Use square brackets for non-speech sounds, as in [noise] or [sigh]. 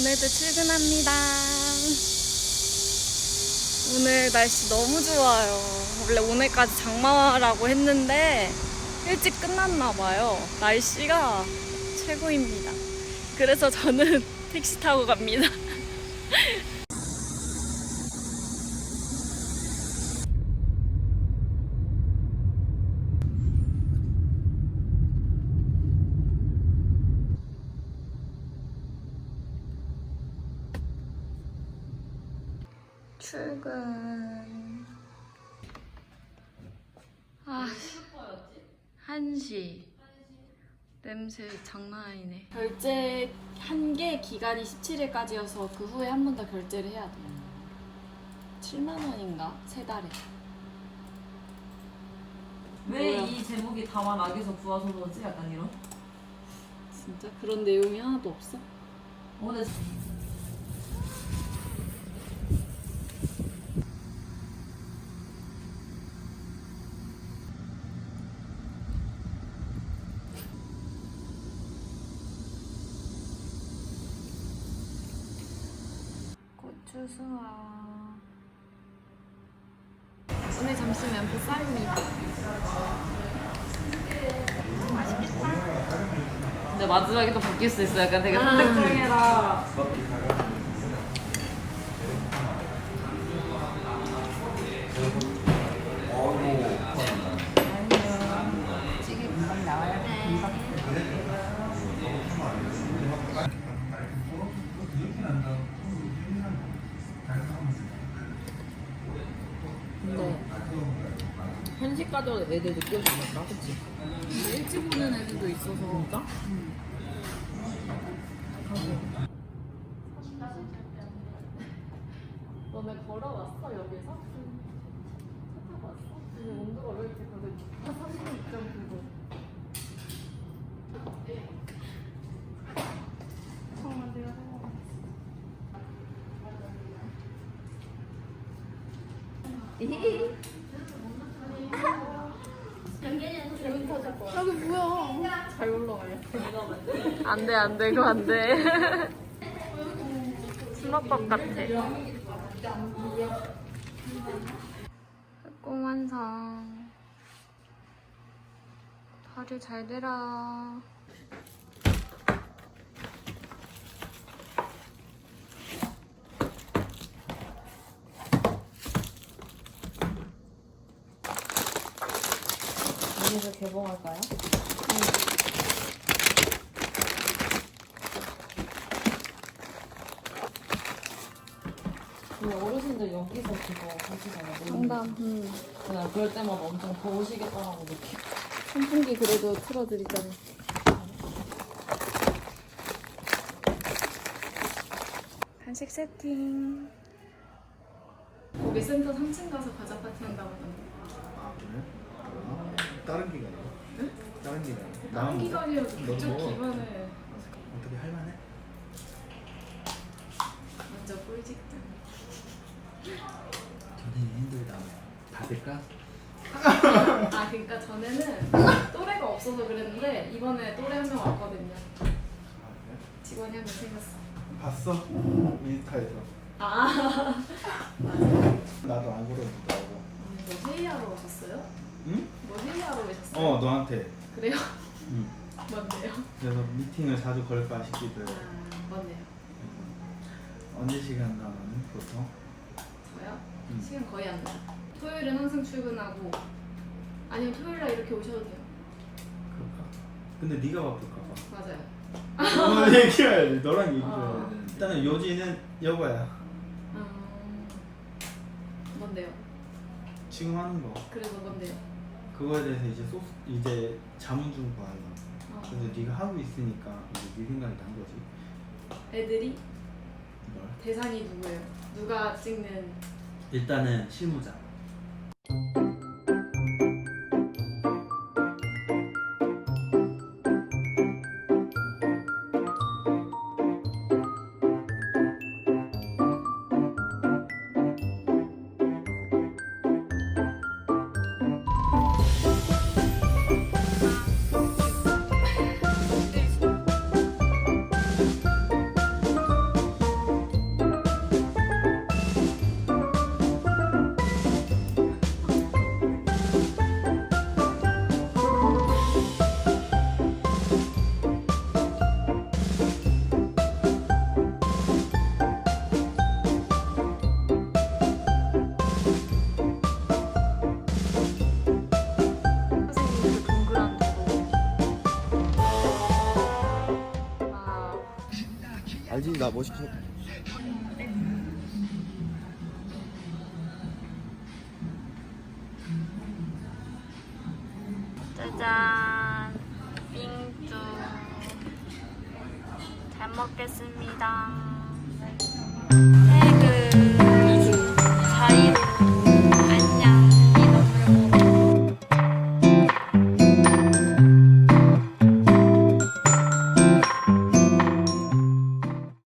오늘도 출근합니다. 오늘 날씨 너무 좋아요. 원래 오늘까지 장마라고 했는데 일찍 끝났나 봐요. 날씨가 최고입니다. 그래서 저는 [laughs] 택시 타고 갑니다. 출근. 아, 1시. 냄새 장난 아니네. 결제 한 개 기간이 17일까지여서 그 후에 한 번 더 결제를 해야 돼요. 7만 원인가? 세 달에. 왜 뭐야? 이 제목이 다만 악에서 구하소서지? 약간 이런? 진짜 그런 내용이 하나도 없어? 오늘 고추 수화. 오늘 점심은 보쌈입니다. 근데 마지막에 또 바뀔 수 있어. 약간 되게 아. 선택적이라. 현식 가도 애들 늦게 오지 않을까? 그치? 일찍 오는 애들도 있어서. 진짜? 너네 걸어왔어 여기서? 차 타고 왔어? 근데 온도가 왜 이렇게 그래? 36.9도. 정말 내가 생각했어. 뭐야? 잘 올라가요. 안 돼 안 돼 그거 안돼. 수납밥 같아. 꼭 완성. 다들 잘 되라. 여기서 개봉할까요? 근데 어르신들 여기서 그거 하시잖아요. 정답. 음. 그냥 그럴 때마다 엄청 더우시겠다라고 느끼고. 선풍기 그래도 틀어드리잖아. 간식 세팅. 거기 센터 3층 가서 과자 파티 한다고 하던데. 아 그래? 어, 다른 기관이야? 응? 다른 기관이야? 다른 기관이어도 너 그쪽 뭐? 기관을 어떻게 할만해? 먼저 꿀직장. 전에 힘들다 받을까? [laughs] 아 그러니까 전에는 또래가 없어서 그랬는데 이번에 또래 한 명 왔거든요. 아 그래? 직원이 한 명 생겼어. 봤어? 인스타에서 아 나도 안 그러고 나오고 뭐 회의하러 오셨어요? 응? 뭐 회의하러 오셨어요? 어 너한테 그래요? 응. [laughs] 뭔데요? 그래서 미팅을 자주 걸까 싶기도 해아 뭔데요? 언제 시간 나는 보통? 저요? 응. 시간 거의 안 나요. 토요일은 항상 출근하고 아니면 토요일 날 이렇게 오셔도 돼요. 그럴까? 근데 네가 바쁠까 봐 맞아요. 너랑 [laughs] 얘기해야지 너랑 얘기해야 어. 돼 일단은 요지는 여거야 음, 뭔데요? 지금 하는 거 그래서 뭔데요? 그거에 대해서 이제 소스 이제 자문 좀 구하려 어. 그래서 네가 하고 있으니까 이제 네 생각이 난 거지 애들이 뭘? 대상이 누구예요? 누가 찍는 일단은 실무자 알지? 나뭐 시켜? 짜잔 빙주 잘 먹겠습니다 네.